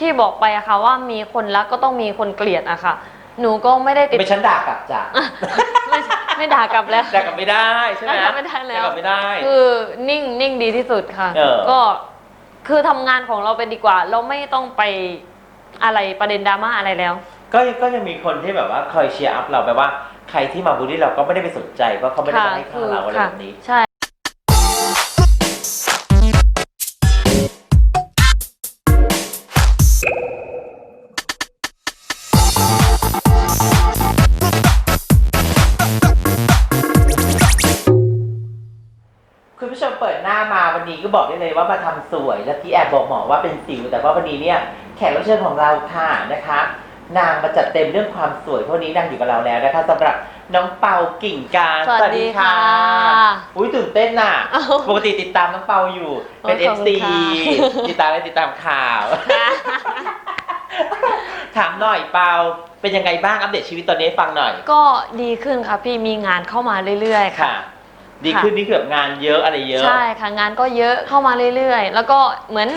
ที่บอกไปอะค่ะว่ามีคนรักก็ต้องมีคนเกลียดอะค่ะ หนูก็ไม่ได้ติด ไม่ฉันด่ากลับจ้ะ ไม่ไม่ด่ากลับแล้ว ด่ากลับไม่ได้ใช่ไหมด่ากลับไม่ได้แล้ว ด่ากลับไม่ได้ คือนิ่งนิ่งดีที่สุดค่ะ เออ ก็คือทำงานของเราเป็นดีกว่า เราไม่ต้องไปอะไรประเด็นดราม่าอะไรแล้ว ก็ก็ยังมีคนที่แบบว่าคอยเชียร์อัพเราแปลว่าใครที่มาบูลลี่เราก็ไม่ได้ไปสนใจเพราะเขาไม่ได้มาให้ค่าเราอะไรแบบนี้ ใช่ วันนี้ก็บอกได้เลยว่ามาทำสวย และพี่แอบบอกหมอว่าเป็นสิว แต่ว่าวันนี้เนี่ยแขกรับเชิญของเราค่ะนะคะ นางมาจัดเต็มเรื่องความสวยเพราะนี้นางอยู่กับเราแล้วนะคะสำหรับน้องเปากิ่งการสวัสดีค่ะอุ้ยตื่นเต้นน่ะอ้าวปกติติดตามน้องเปาอยู่ เป็นโอ้ยขอบคุณ FC ค่ะติดตามและติดตามข่าว ถามหน่อยเปาเป็นยังไงบ้างอัปเดตชีวิตตอนนี้ให้ฟังหน่อย ก็ดีขึ้นค่ะพี่มีงานเข้ามาเรื่อยๆค่ะค่ะ ดีขึ้นนี่คือแบบงานเยอะอะไรเยอะ ใช่ค่ะงานก็เยอะเข้ามาเรื่อยๆ แล้วก็เหมือน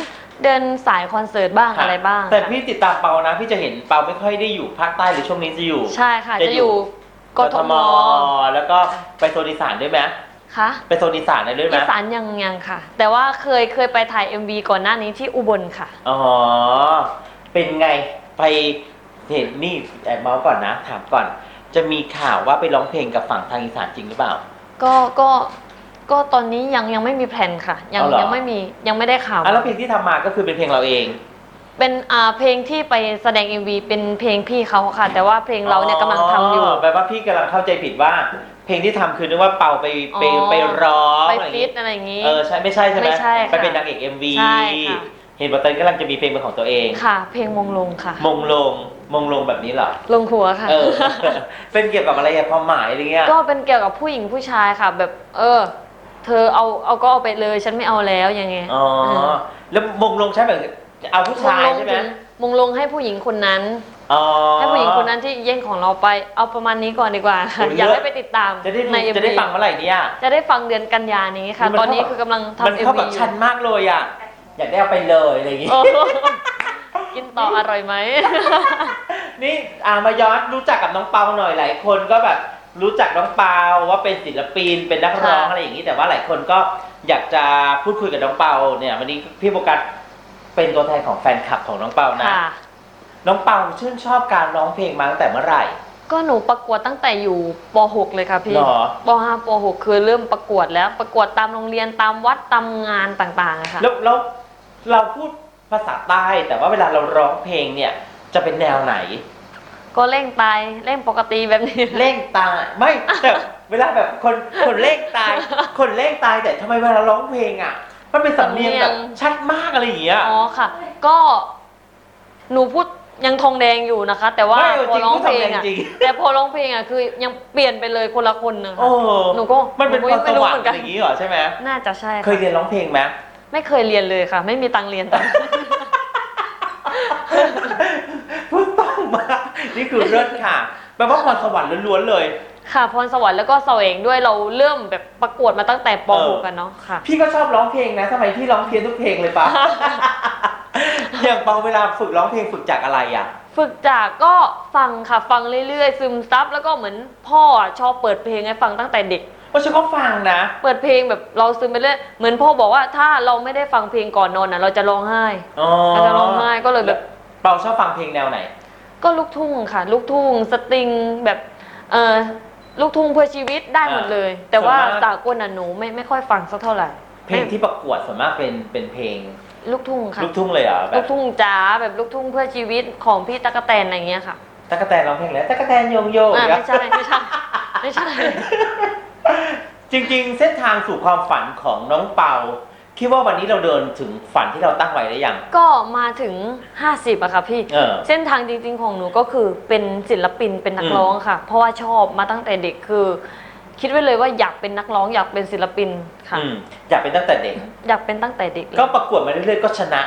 เดินสายคอนเสิร์ตบ้างค่ะ อะไรบ้างแต่ค่ะพี่ติดตามเปานะพี่จะเห็นเปาไม่ค่อยได้อยู่ภาคใต้หรือช่วงนี้จะอยู่ ใช่ค่ะจะจะออยู่ ยู่กทมแล้วก็ไปโซนอีสานด้วยไหมค่ะไปโซนอีสานได้ด้วยไหมอีสานยังยังค่ะ แต่ว่าเคยเคยไปถ่าย MV ก่อนหน้านี้ที่อุบลค่ะ อ๋อเป็นไงไปเห็นนี่แอบเมาส์ก่อนนะ ถามก่อน จะมีข่าวว่าไปร้องเพลงกับฝั่งทางอีสานจริงหรือเปล่า ก็ก็ก็ตอนนี้ยังยังไม่มีแผนค่ะ ยังเอาเหรอ ยังไม่มียังไม่ได้ข่าว อะแล้วเพลงที่ทำมาก็คือเป็นเพลงเราเอง เป็นอ่าเพลงที่ไปแสดง MV เป็นเพลงพี่เขาค่ะ แต่ว่าเพลงเราเนี่ยกำลังทำอยู่ แปลว่าพี่กำลังเข้าใจผิดว่า เพลงที่ทำคือนึกว่าเปาไปไปอ๋อ ไปร้องไปอะไรอย่างฟิงี้ตอะไรอย่างนี้ เออใช่ไม่ใช่ใช่ไหมไม่ใช่ค่ะไปเป็นนางเอก MV ใช่ค่ะ เห็นว่าตอนนกำลังจะมีเพลงเป็นของตัวเอง ค่ะ เพลงมงลงค่ะ มงลง มงลงแบบนี้เหรอ ลงหัวค่ะ เออ เป็นเกี่ยวกับอะไรอะความหมายอะไรเงี้ย ก็เป็นเกี่ยวกับผู้หญิงผู้ชายค่ะ แบบ เออ เธอเอาเอาก็เอาไปเลย ฉันไม่เอาแล้วอย่างเงี้ยอ๋อ แล้วมงลงใช่แบบเอาผู้ชายใช่ไหมถึงมงลงให้ผู้หญิงคนนั้นอ๋อให้ผู้หญิงคนนั้นที่แย่งของเราไป เอาประมาณนี้ก่อนดีกว่าค่ะโอ้ยอยากเลิศให้ไปติดตามจะได้ดูใน MV จะได้ฟังเมื่อไหร่เนี่ย จะได้ฟังเดือนกันยานี้ค่ะมันตอนนี้เข้าคือกำลังมันทำเอ็มเข้าวีกับชันมากเลยอะ อยากได้เอาไปเลยอะไรอย่างงี้โอ้โห กินต่ออร่อยไหม นี่อามาย้อนรู้จักกับน้องเปาหน่อยหลายคนก็แบบรู้จักน้องเปาว่าเป็นศิลปินเป็นนักร้องค่ะ อะไรอย่างนี้ แต่ว่าหลายคนก็อยากจะพูดคุยกับน้องเปาเนี่ยวันนี้พี่โบกัสเป็นตัวแทนของแฟนคลับของน้องเปานะ ค่ะ น้องเปาชื่นชอบการร้องเพลงมาตั้งแต่เมื่อไหร่ ก็หนูประกวดตั้งแต่อยู่ป .6 เลยค่ะพี่หรอ ป .5 ป .6 คือเริ่มประกวดแล้วประกวดตามโรงเรียนตามวัดตามงานต่างๆอะค่ะ แล้วแล้วเราพูด ภาษาใต้ แต่ว่าเวลาเราร้องเพลงเนี่ย จะเป็นแนวไหน ก็เร่งตายเร่งปกติแบบนี้ เร่งตายไม่แต่เวลาแบบคนคนเร่งตาย คนเร่งตายแต่ทำไมเวลาร้องเพลงอะ มันเป็นสำเนียงแบบชัดมากอะไรอย่างเงี้ยอ๋อค่ะ ก็หนูพูดยังทองแดงอยู่นะคะ แต่ว่าไม่เออพอจริงร้องพูดเพลงทองแดอะงจริง แต่พอร้องเพลงอะคือยังเปลี่ยนไปเลยคนละคนนะโอ้หนูก็มันเป็นหพก็รสไม่รู้วรรเหมืค์อนกัอนย่างนี้เหรอใช่ไหมน่าจะใช่เคยค่ะเรียนร้องเพลงไหม ไม่เคยเรียนเลยค่ะ ไม่มีตังค์เรียนตอนพูดต้องมากนี่คือเลิศค่ะ แปลว่าพรสวรรค์ล้วนๆเลย ค่ะพรสวรรค์แล้วก็เสวงด้วยเราเริ่มแบบประกวดมาตั้งแต่ป เออ .6 กันเนาะค่ะ พี่ก็ชอบร้องเพลงนะทำไมพี่ร้องเพี้ยนทุกเพลงเลยปะ อย่างเปาเวลาฝึกร้องเพลงฝึกจากอะไรอะ ฝึกจากก็ฟังค่ะฟังเรื่อยๆ ซึมซับแล้วก็เหมือนพ่ออะชอบเปิดเพลงให้ฟังตั้งแต่เด็ก ว่าฉันก็ฟังนะ เปิดเพลงแบบเราซึมไปเรื่อยเหมือนพ่อบอกว่าถ้าเราไม่ได้ฟังเพลงก่อนนอนน่ะเราจะร้องไห้อ๋อเราจะร้องไห้ก็เลยแบบเปาชอบฟังเพลงแนวไหน ก็ลูกทุ่งค่ะ ลูกทุ่งสตริงแบบเออลูกทุ่งเพื่อชีวิตได้หมดเลย แต่ว่าส่วนมาก สากลน่ะหนูไม่ไม่ค่อยฟังสักเท่าไหร่เพลงที่ประกวดส่วนมากเป็นเป็นเพลงลูกทุ่งค่ะ ลูกทุ่งเลยเหรอแบลูบกทุ่งจ๋าแบบลูกทุ่งเพื่อชีวิตของพี่ตั๊กแตนอะไรเงี้ยค่ะตั๊กแตนร้องเพลงแล้วตั๊กแตนโยงโยงอ่าเหรอไม่ใช่ไม่ใช่ไม่ใช่ จริง ๆ เส้นทางสู่ความฝันของน้องเปา คิดว่าวันนี้เราเดินถึงฝันที่เราตั้งไว้ได้ยัง ก็มาถึง 50อะค่ะพี่ เออ เส้นทางจริงๆของหนูก็คือเป็นศิลปินเป็นนักร้องค่ะ เพราะว่าชอบมาตั้งแต่เด็กคือ คิดไว้เลยว่าอยากเป็นนักร้องอยากเป็นศิลปินค่ะ อืมอยากเป็นตั้งแต่เด็ก อยากเป็นตั้งแต่เด็กเลยก็ประกวดมาเรื่อยๆก็ชนะ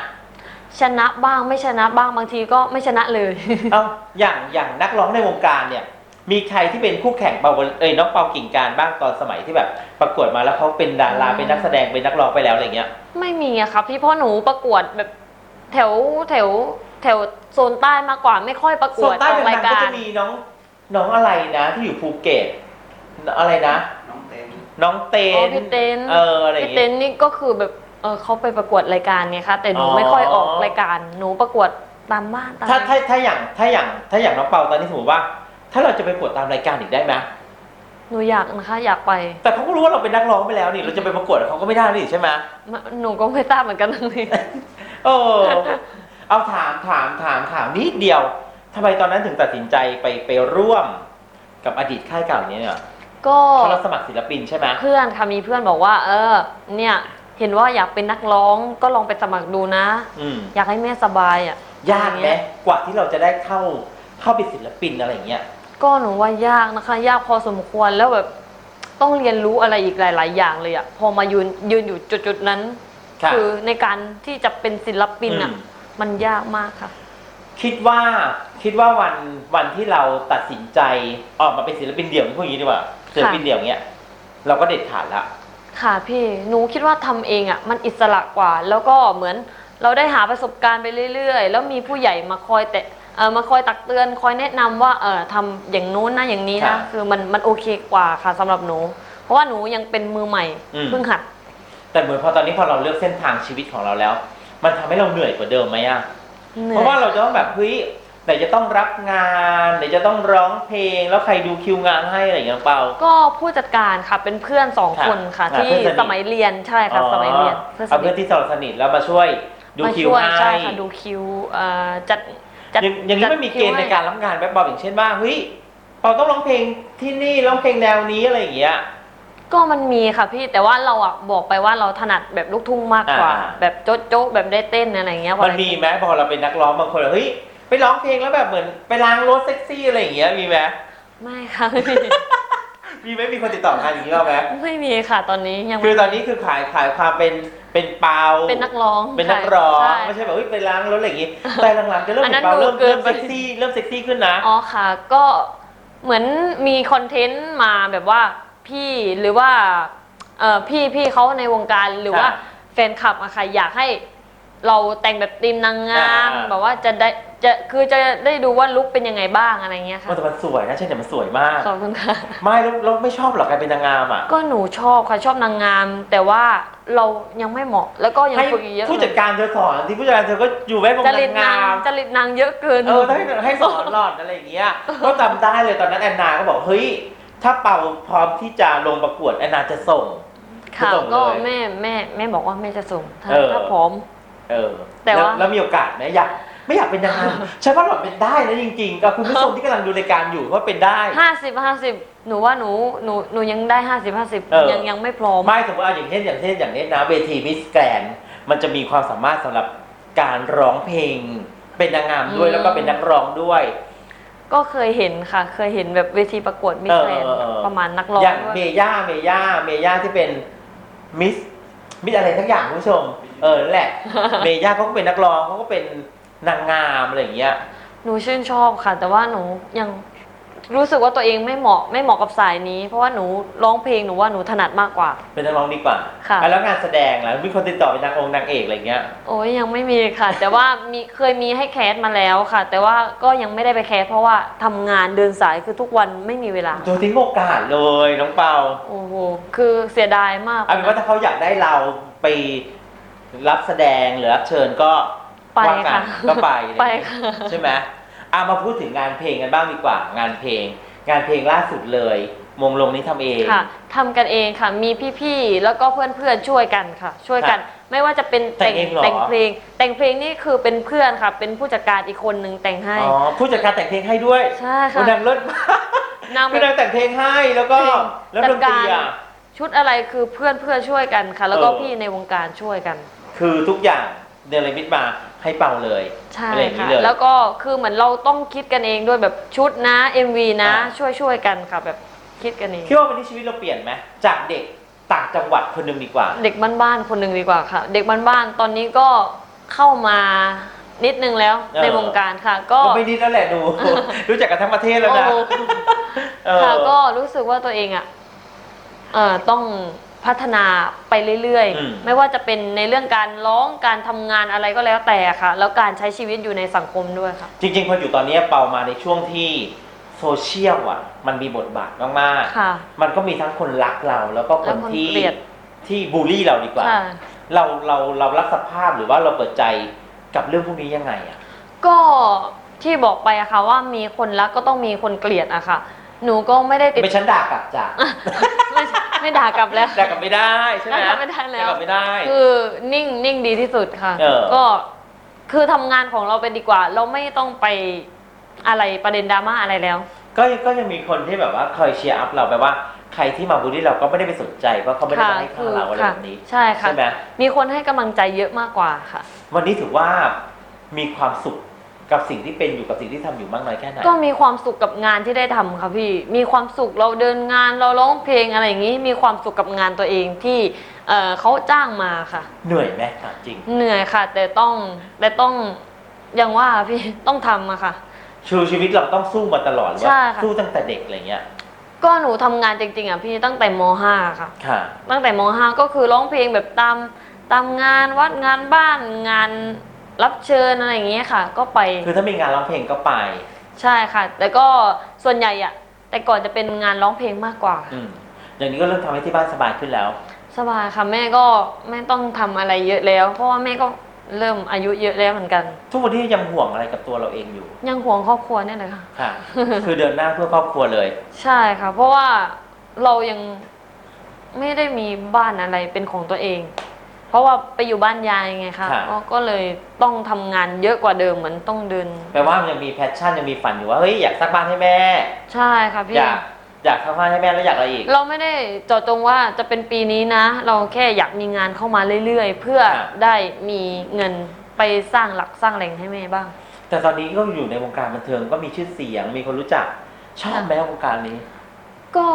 ชนะบ้างไม่ชนะบ้างบางทีก็ไม่ชนะเลย เอ้าอย่างอย่างนักร้องในวงการเนี่ย มีใครที่เป็นคู่แข่งเปาเอ้ยน้องเปากิ่งการบ้างตอนสมัยที่แบบประกวดมาแล้วเขาเป็นดาราอืมเป็นนักแสดงเป็นนักร้องไปแล้วอะไรเงี้ย ไม่มีอะค่ะพี่เพราะหนูประกวดแบบแถวแถวแถแถวโซนใต้มากกว่าไม่ค่อยประกส่ววดนใต้ออกดัรายงๆก็การ จะมีน้องน้องอะไรนะ ที่อยู่ภูเก็ตอะไรนะ น้องเต้นน้องเต้อ๋อนพี่เต้น เอออะไรอย่างพี่เต้เงี้ย นนี่ก็คือแบบเออเขาไปประกวดรายการไงคะแต่หนูอ๋อ ไม่ค่อยออกรายการหนูประกวดตามบ้านตามถ้าถ้าถ้าอย่างถ้าอย่างถ้าอย่างน้องเปาตอนนี้สมมติว่า ถ้าเราจะไปประกวดตามรายการอีกได้ไหมหนูอยากนะคะ อยากไปแต่เขาก็รู้ว่าเราเป็นนักร้องไปแล้วนี่ เราจะไปประกวดกับเขาก็ไม่ได้นี่ใช่ไหมมาหนูก็ไม่ทราบเหมือนกันเลยเออเอาถามถามถามถามนิดเดียวทำไมตอนนั้นถึงตัดสินใจไปไปร่วมกับอดีตค่ายเก่านี้เนี่ยก็เขารับสมัครศิลปินใช่ไหมเพื่อนค่ะมีเพื่อนบอกว่า เออ เนี่ย เห็นว่าอยากเป็นนักร้องก็ลองไปสมัครดูนะ อืมอยากให้แม่สบายอะยากไหมกว่าที่เราจะได้เข้าเข้าเป็นศิลปินอะไรอย่างเงี้ย ก็หนูว่ายากนะคะ ยากพอสมควรแล้วแบบต้องเรียนรู้อะไรอีกหลาย ๆ อย่างเลยอะพอมายืนยืนอยู่จุดๆนั้นค่ะคือในการที่จะเป็นศิลปินอะอืม มันยากมากค่ะ คิดว่าคิดว่าวันวันที่เราตัดสินใจออกมาเป็นศิลปินเดี่ยวพวกอย่างนี้ดีกว่าศิลปินเดี่ยวเนี้ยเราก็เด็ดขาดละ ค่ะพี่หนูคิดว่าทำเองอะมันอิสระกว่า แล้วก็เหมือนเราได้หาประสบการณ์ไปเรื่อย ๆ แล้วมีผู้ใหญ่มาคอยแต่ เออมาคอยตักเตือนคอยแนะนำว่าเออทำอย่างนู้นนะอย่างนี้ครันะบคือมันมันโอเคกว่าค่ะสำหรับหนู เพราะว่าหนูยังเป็นมือใหม่อืม เพิ่งหัด แต่เหมือนพอตอนนี้พอเราเลือกเส้นทางชีวิตของเราแล้ว มันทำให้เราเหนื่อยกว่าเดิมไหมอะหนื่อยเพราะว่าเราจะต้องแบบเฮ้ยไหนจะต้องรับงานไหนจะต้องร้องเพลง แล้วใครดูคิวงานให้อะไรอย่างเงี้ยเปล่า ก็ผู้จัดการค่ะเป็นเพื่อนสองค่ะคนค่ะ อ่าที่เพื่อนสนิท สมัยเรียนใช่ค่ะสมัยเรียนอ๋อเพื่อนสเอานิเพื่อทนที่สนิทสนิทแล้วมาช่วยดูมาคิวช่วยให้ ใช่ค่ะดูคิวเอ่อจัด จัดอย่างอย่างนี้ไม่มีเกณฑ์ในการรับงานแบบบอกอย่างเช่นว่าเฮ้ยเราต้องร้องเพลงที่นี่ร้องเพลงแนวนี้อะไรอย่างเงี้ย ก็มันมีค่ะพี่แต่ว่าเราอะบอกไปว่าเราถนัดแบบลูกทุ่งมากกว่า อ่า แบบโจ๊ะโจ๊ะแบบได้เต้นอะไรอย่างเงี้ยมันมีไหมพอเราเป็นนักร้องบางคนเฮ้ยไปร้องเพลงแล้วแบบเหมือนไปล้างรถเซ็กซี่อะไรอย่างเงี้ยมีไหม ไม่ค่ะไม่มีมีไหมมีคนติดต่องานอย่างนี้บ้างไหมไม่มีค่ะตอนนี้ยังคือตอนนี้คือขายขายความเป็นเป็นเปาเป็นนักร้องเป็นนักร้องใช่ไม่ใช่แบบเฮ้ยไปล้างรถอะไรอย่างงี้แต่หลังๆจะเริ่มอันนั้เห็นนเปาเริ่มดูเกิเริ่นมไปเซ็กซี่เริ่มเซ็กซี่ขึ้นนะอ๋อค่ะ ก็เหมือนมีคอนเทนต์มาแบบว่าพี่หรือว่าเอ่อพี่พี่เขาในวงการหรือว่าค่ะแฟนคลับอะค่ะอยากให้ เราแต่งแบบธีมนางงามอ่า แบบว่าจะได้จะคือจะได้ดูว่าลุคเป็นยังไงบ้างอะไรเงี้ยค่ะมันแต่มันสวยนะใช่แต่มันสวยมาก ขอบคุณค่ะ ไม่แล้วเราไม่ชอบหรอกการเป็นนางงามอะก็หนูชอบค่ะชอบนางงาม แต่ว่าเรายังไม่เหมาะแล้วก็ยังให้ฝึกอีกเยอะผู้จัดการเธอสอนที่ผู้จัดการเธอก็อยู่แวดวงจนาริตงนางงามจริตนางเยอะเกิน เออให้ให้สอนหลอดอะไรอย่างเงี้ย ก็จำได้เลยตอนนั้นแอนนาก็บอกเฮ้ย ถ้าเป่าพร้อมที่จะลงประกวดแอนนาจะส่ง ค่ะส่งเลยก็แม่แม่แม่บอกว่าแม่จะส่งถ้าเออ ถ้าพร้อม เออแต่ว่าล้แล้วมีโอกาสไหมอยากไม่อยากเป็นนางงามฉันว่าหลอดเป็นได้นะจริงๆกับคุณผู้ชมที่กำลังดูรายการอยู่ว่าเป็นได้ ห้าสิบห้าสิบหนูว่าหนูหนูหนูยังได้ห้าสิบห้าสิบเออ ยังยังไม่พร้อม ไม่สมมติเอาอย่างเช่นอย่างเช่นอย่างนี้นะเวทีมิสแกรนมันจะมีความสามารถสำหรับการร้องเพลง เป็นนางงามด้วยอืม แล้วก็เป็นนักร้องด้วย ก็เคยเห็นค่ะ เคยเห็นแบบเวทีประกวดมิสเออแกรนเออเออ ประมาณนักร้องอย่างด้วยเมย่าเมย่าเมย่าที่เป็นมิสมิสอะไรทั้งอย่างคุณผู้ชม เออนั่นแหละ เมย่าเขาก็เป็นนักร้องเขาก็เป็นนางงามอะไรอย่างเงี้ย หนูชื่นชอบค่ะ แต่ว่าหนูยังรู้สึกว่าตัวเองไม่เหมาะไม่เหมาะกับสายนี้ เพราะว่าหนูร้องเพลงหนูว่าหนูถนัดมากกว่า เป็นนักร้องดีกว่าค่ะ อ่แล้วงานแสดงล่ะมีคนติดต่อเป็นนางองค์นางเอกอะไรเงี้ย โอ้ยยังไม่มีค่ะ แต่ว่ามีเคยมีให้แคสมาแล้วค่ะ แต่ว่าก็ยังไม่ได้ไปแคสเพราะว่าทำงานเดินสายคือทุกวันไม่มีเวลาโดยทิ้งโอกาสเลยน้องเปาโอ้โหคือเสียดายมากเอาเป็นว่าถ้าเขาอยากได้เราไป รับแสดงหรือรับเชิญก็ไปว่ากัค่ะก็ไปไปอะไรอย่างเงี้ยค่ะ ใช่ไหมอะมาพูดถึงงานเพลงกันบ้างดีกว่า งานเพลง งานเพลงล่าสุดเลย มงลงนี้ทำเอง ค่ะทำกันเองค่ะมีพี่ๆแล้วก็เพื่อนๆช่วยกันค่ะ ช่วยกันไม่ว่าจะเป็นแต่งเองเหรอ แต่งเพลง แต่งเพลงนี่คือเป็นเพื่อนค่ะ เป็นผู้จัดการอีกคนหนึ่งแต่งให้ อ๋อผู้จัดการแต่งเพลงให้ด้วยใช่คุณค่ะนางเลิศมากนางคุณนางแต่งเพลงให้แล้วก็เพลงแล้วดนตรีจัดกาอะรชุดอะไรคือเพื่อนเพื่อนๆช่วยกันค่ะ แล้วก็เออ พี่ในวงการช่วยกัน คือทุกอย่างเดลมิดมาให้เป่าเลยใช่อะไรอย่างนี้ค่ะเลย แล้วก็คือเหมือนเราต้องคิดกันเองด้วยแบบชุดนะ MV นะ อ่า ช่วยช่วยๆกันค่ะแบบคิดกันเองคิดว่าวันนี้ชีวิตเราเปลี่ยนไหมจากเด็กต่างจังหวัดคนหนึ่งดีกว่า เด็กบ้านๆคนหนึ่งดีกว่าค่ะ เด็กบ้านๆตอนนี้ก็เข้ามานิดนึงแล้วเออ ในวงการค่ะ ก็ก็ไม่นิดแล้วแหละดู รู้จักกันทั้งประเทศแล้วนะโอ้ เออ ค่ะก็รู้สึกว่าตัวเองอะเอ่อต้อง พัฒนาไปเรื่อยอืม ๆ ไม่ว่าจะเป็นในเรื่องการร้องการทำงานอะไรก็แล้วแต่ค่ะ แล้วการใช้ชีวิตอยู่ในสังคมด้วยค่ะ จริงๆพออยู่ตอนนี้เปามาในช่วงที่โซเชียลอะ มันมีบทบาทมากค่ะ ๆ มันก็มีทั้งคนรักเราแล้วก็คและนคนที่เกลียด ที่บูลลี่เราดีกว่า ค่ะ เราเราเรารับสภาพหรือว่าเราเปิดใจกับเรื่องพวกนี้ยังไงอะ ก็ที่บอกไปอะค่ะว่ามีคนรักก็ต้องมีคนเกลียดอะค่ะ หนูก็ไม่ได้ติดไม่ฉันด่ากลับจ้ะไม่ไม่ด่ากลับแล้ว ด่ากลับไม่ได้ใช่ไหมด่ากลับไม่ได้แล้ว ด่ากลับไม่ได้ คือนิ่งนิ่งดีที่สุดค่ะ เออ ก็คือทำงานของเราไปดีกว่า เราไม่ต้องไปอะไรประเด็นดราม่าอะไรแล้ว ก็ยังก็ยังมีคนที่แบบว่าคอยเชียร์อัพเราแปลว่าใครที่มาบูลลี่เราก็ไม่ได้ไปสนใจเพราะเขาไม่ได้มาให้ค่าเราอะไรค่ะแบบนี้ใช่ค่ะ ใช่ไหมมีคนให้กำลังใจเยอะมากกว่าค่ะ วันนี้ถือว่ามีความสุข กับสิ่งที่เป็นอยู่กับสิ่งที่ทำอยู่มากน้อยแค่ไหน ก็มีความสุขกับงานที่ได้ทำค่ะพี่ มีความสุขเราเดินงานเราร้องเพลงอะไรอย่างนี้ มีความสุขกับงานตัวเองที่เอ่อเขาจ้างมาค่ะ เหนื่อยไหมถามจริง เหนื่อยค่ะ แต่ต้องแต่ต้องอย่างว่าพี่ ต้องทำอะค่ะ ชูชีวิตเราต้องสู้มาตลอดหรือใช่ว่าค่ะ สู้ตั้งแต่เด็กอะไรเงี้ยก็หนูทำงานจริงๆอะพี่ตั้งแต่ม .5 ค่ะ ค่ะ ตั้งแต่ม .5 ก็คือร้องเพลงแบบตามตามงานวัดงานบ้านงาน รับเชิญอะไรอย่างเงี้ยค่ะ ก็ไปคือถ้ามีงานร้องเพลงก็ไป ใช่ค่ะ แต่ก็ส่วนใหญ่อะแต่ก่อนจะเป็นงานร้องเพลงมากกว่า อืมอย่างนี้ก็เริ่มทำให้ที่บ้านสบายขึ้นแล้ว สบายค่ะแม่ก็ไม่ต้องทำอะไรเยอะแล้ว เพราะว่าแม่ก็เริ่มอายุเยอะแล้วเหมือนกัน ทุกวันนี้ยังห่วงอะไรกับตัวเราเองอยู่ยังห่วงครอบครัวเนี่ยเลยค่ะ ค่ะ คือเดินหน้าเพื่อครอบครัวเลย ใช่ค่ะ เพราะว่าเรายังไม่ได้มีบ้านอะไรเป็นของตัวเอง เพราะว่าไปอยู่บ้านยายไงคะค่ะ ก็ก็เลยต้องทำงานเยอะกว่าเดิมเหมือนต้องเดิน แปลว่ามันยังมีแพชชั่นยังมีฝันอยู่ว่าเฮ้ยอยากสร้างบ้านให้แม่ ใช่ค่ะพี่ อยากอยากสร้างบ้านให้แม่แล้วอยากอะไรอีก เราไม่ได้เจาะจงว่าจะเป็นปีนี้นะ เราแค่อยากมีงานเข้ามาเรื่อยๆ เพื่อค่ะได้มีเงินไปสร้างหลักสร้างแหล่งให้แม่บ้าง แต่ตอนนี้ก็อยู่ในวงการบันเทิงก็มีชื่อเสียงมีคนรู้จัก ชอบไหมวงการนี้ ก็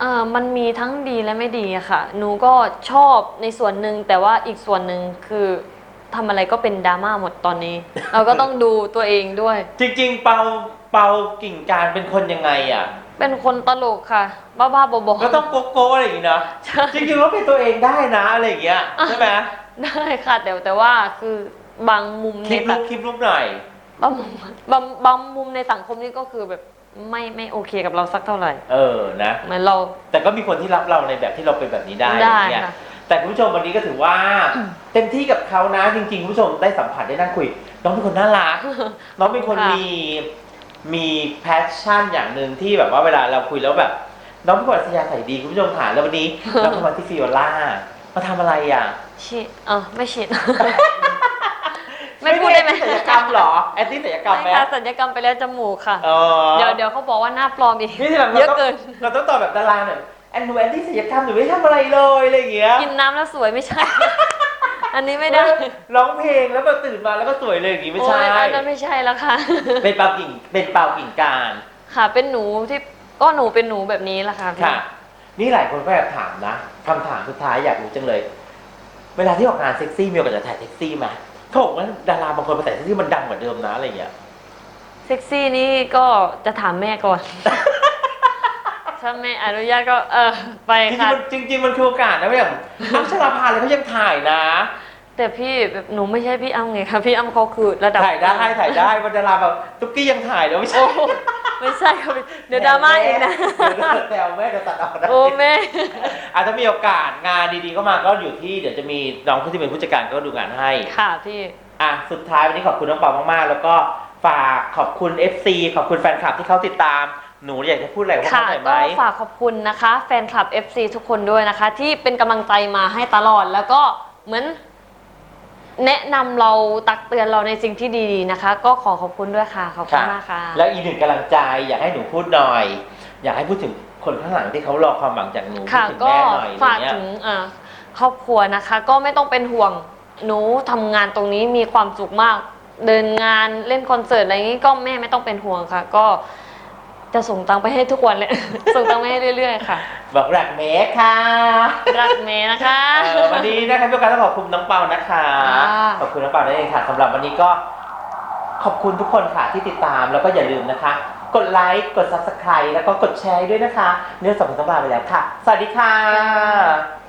เอ่อมันมีทั้งดีและไม่ดีอะค่ะ หนูก็ชอบในส่วนหนึ่งแต่ว่าอีกส่วนหนึ่งคือทำอะไรก็เป็นดราม่าหมดตอนนี้ เราก็ต้องดูตัวเองด้วย จริง ๆ เปาเปากิ่งการเป็นคนยังไงอะ เป็นคนตลกค่ะ บ้าๆบอๆ ก็ต้องโกโก้อะไรอย่างงี้นะใช่ จริงๆก็เป็นตัวเองได้นะอะไรอย่างเงี้ยใช่ไหมได้ค่ะแต่แต่ว่าคือบางมุมคในลิปลุสักงคลิปลุกหน่อย บางมุมบางบางมุมในสังคมนี่ก็คือแบบ ไม่ไม่โอเคกับเราสักเท่าไหร่ เออนะ เหมือนเรา แต่ก็มีคนที่รับเราในแบบที่เราเป็นแบบนี้ได้ได้อย่างเงี้ยค่ะ แต่คุณผู้ชมวันนี้ก็ถือว่า เต็มที่กับเขานะ จริงๆคุณผู้ชมได้สัมผัสได้นั่งคุย น้องเป็นคนน่ารัก น้องเป็นคนค่ะ มีมีแพชชั่นอย่างหนึ่งที่แบบว่าเวลาเราคุยแล้วแบบ น้องเป็นคนอัธยาศัยดีคุณผู้ชมค่ะแล้ววันนี้ เราเข้ามาที่ฟิโอล่ามาทำอะไรอะ ฉีดเออไม่ฉีด ไม่พูดได้ไหม ศัลยกรรมเหรอ แอนตี้ศัลยกรรมไหมไม่ค่ะสัญญกรรมไปแล้วจมูกค่ะอ๋อเดี๋ยวเดี๋ยวเขาบอกว่าหน้าปลอมอีกนี่ทีหลังเยเราอะต้องเกิน เราต้องตอบแบบดาราหน่อยแอนหนูแอนตี้ศัลยกรรมหนูไม่ทำอะไรเลยอะไรอย่างเงี้ยกินน้ำแล้วสวยไม่ใช่ อันนี้ไม่ได้ร้องเพลงแล้วก็ตื่นมาแล้วก็สวยเลยอย่างงี้ไม่ใช่ โอ้ยอันนั้นไม่ใช่แล้วค่ะ เป็นเปากิ่งเป็นเปากิ่งการ ค่ะ เป็นหนูที่ก็หนูเป็นหนูแบบนี้แหละค่ะพี่ค่ะ นี่หลายคนก็แอบถามนะคำถามสุดท้ายอยากรู้จังเลย เวลาที่ออกงานเซ็กซี่มีโอกาสจะถ่ายเซ็กซี่ไหม เขาบอกว่าดาราบางคนมาถ่ายเซ็กซี่มันดังกว่าเดิมนะอะไรอย่างเงี้ย เซ็กซี่นี่ก็จะถามแม่ก่อน ถ้าแม่อนุญาตก็เออไปจริงๆค่ะ มันจริงๆมันคือโอกาสนะอย่างอัชราภาเลยเขายังถ่ายนะแต่พี่แบบหนูไม่ใช่พี่อ้ำไงคะพี่อ้ำเขาคือระดับถ่ายได้ถ่ายได้วันดาราแบบตุ๊กกี้ยังถ่ายแล้วไม่ใช่ โอ้ ไม่ใช่ค่ะพี่เดี๋ยวดราม่าอีกนะเดี๋ยวแซวแม่เดี๋ยวตัดออกนะโอ้แม่อาจจะมีโอกาสงานดีๆก็มาก็อยู่ที่เดี๋ยวจะมีน้องผู้ที่เป็นผู้จัดการก็ดูงานให้ ค่ะพี่อะสุดท้ายวันนี้ขอบคุณน้องเปามากๆ แล้วก็ฝากขอบคุณ FC ขอบคุณแฟนคลับที่เขาติดตามหนูอยากจะพูดอะไรกับพวกค่ะเขาหน่อยไหมก็ฝากขอบคุณนะคะ แฟนคลับ FC ทุกคนด้วยนะคะ ที่เป็นกำลังใจมาให้ตลอดแล้วก็เหมือน แนะนำเราตักเตือนเราในสิ่งที่ดีๆนะคะ ก็ขอขอบคุณด้วยค่ะขอบคุณค่ะมากค่ะ แล้วอีกหนึ่งกำลังใจอยากให้หนูพูดหน่อย อยากให้พูดถึงคนข้างหลังที่เขารอความหวังจากหนูพูค่ะดถึงก็แม่หน่อยฝากอะไรเงี้ย ถึงอ่าครอบครัวนะคะ ก็ไม่ต้องเป็นห่วงหนูทำงานตรงนี้มีความสุขมาก เดินงานเล่นคอนเสิร์ตอะไรอย่างนี้ก็แม่ไม่ต้องเป็นห่วงค่ะ ก็ จะส่งตังค์ไปให้ทุกวันเลย ส่งตังค์ไปให้เรื่อยๆค่ะ บอกรักเมคค่ะรักเมย์นะคะเออวันนี้นะครับพี่โอกาสต้องขอบคุณน้องเปานะคะค่ะขอบคุณน้องเปาได้เองค่ะสำหรับวันนี้ก็ขอบคุณทุกคนค่ะที่ติดตามแล้วก็อย่าลืมนะคะ กดไลค์กด subscribe แล้วก็กดแชร์ด้วยนะคะ เนื้อสองคนต้องลาไปแล้วค่ะ สวัสดีค่ะ